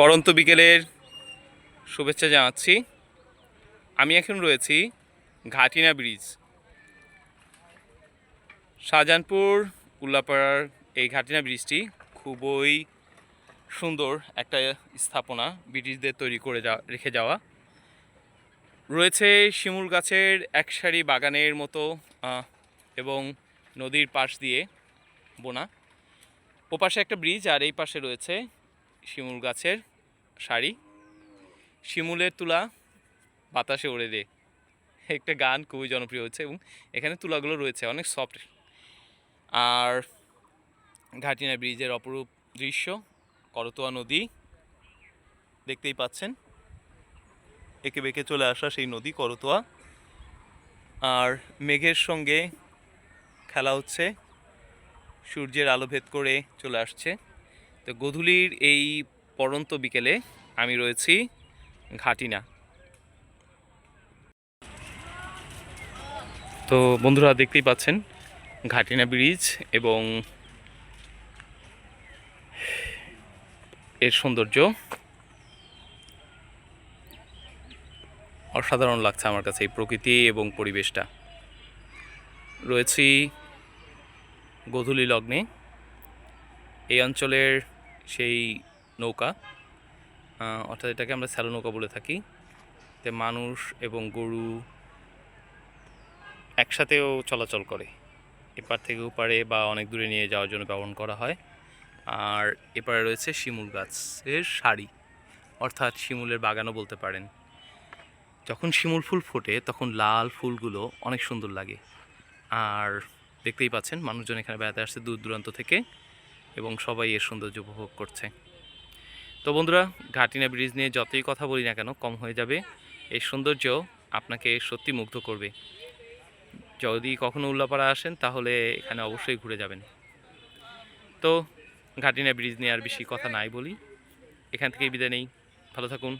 পরন্ত বিকেলের শুভেচ্ছা জানাচ্ছি। আমি এখন রয়েছি ঘাটিনা ব্রিজ। শাহজাহানপুর উল্লাপাড়ার এই ঘাটিনা ব্রিজটি খুবই সুন্দর একটা স্থাপনা ব্রিটিশদের তৈরি করে যা, রেখে যাওয়া। রয়েছে শিমুল গাছের এক সারি বাগানের মতো এবং নদীর পাশ দিয়ে বোনা। ওপাশে একটা ব্রিজ আর এই পাশে রয়েছে শিমুল গাছের সারি শিমুলের তুলা, বাতাসে ওড়ে দে। একটা গান খুবই জনপ্রিয় হচ্ছে এবং এখানে তুলাগুলো রয়েছে, অনেক সফট আর ঘাটিনা ব্রিজের অপরূপ দৃশ্য, করতোয়া নদী, দেখতেই পাচ্ছেন। একে বেঁকে চলে আসা সেই নদী, করতোয়া। আর মেঘের সঙ্গে খেলা হচ্ছে, সূর্যের আলো ভেদ করে চলে আসছে। তো গধূলির এই পরন্ত বিকেলে আমি রয়েছি ঘাটিনা। তো বন্ধুরা দেখতেই পাচ্ছেন, ঘাটিনা ব্রিজ এবং এর সৌন্দর্য অসাধারণ লাগছে আমার কাছে এই প্রকৃতি এবং পরিবেশটা। রয়েছি গোধূলি লগ্নে। এই অঞ্চলের সেই নৌকা। অর্থাৎ এটাকে আমরা স্যালো নৌকা বলে থাকি। তে মানুষ এবং গরু একসাথেও চলাচল করে। এপার থেকে ওপারে বা অনেক দূরে নিয়ে যাওয়ার জন্য ব্যবহার করা হয়। আর এপারে রয়েছে শিমুল গাছের সারি। অর্থাৎ শিমুলের বাগানও বলতে পারেন। যখন শিমুল ফুল ফোটে, তখন লাল ফুলগুলো অনেক সুন্দর লাগে। আর দেখতেই পাচ্ছেন, মানুষজন এখানে বেড়াতে আসছে দূর দূরান্ত থেকে এবং সবাই এর সৌন্দর্য উপভোগ করছে। তো বন্ধুরা, ঘাটিনা ব্রিজ নিয়ে যতই কথা বলি না কেন, কম হয়ে যাবে। এই সৌন্দর্য আপনাকে সত্যি মুগ্ধ করবে। যদি কখনো উল্লাপাড়া আসেন, তাহলে এখানে অবশ্যই ঘুরে যাবেন। তো ঘাটিনা ব্রিজ নিয়ে আর বেশি কথা নাই বলি। এখান থেকে বিদায় নেই। ভালো থাকুন।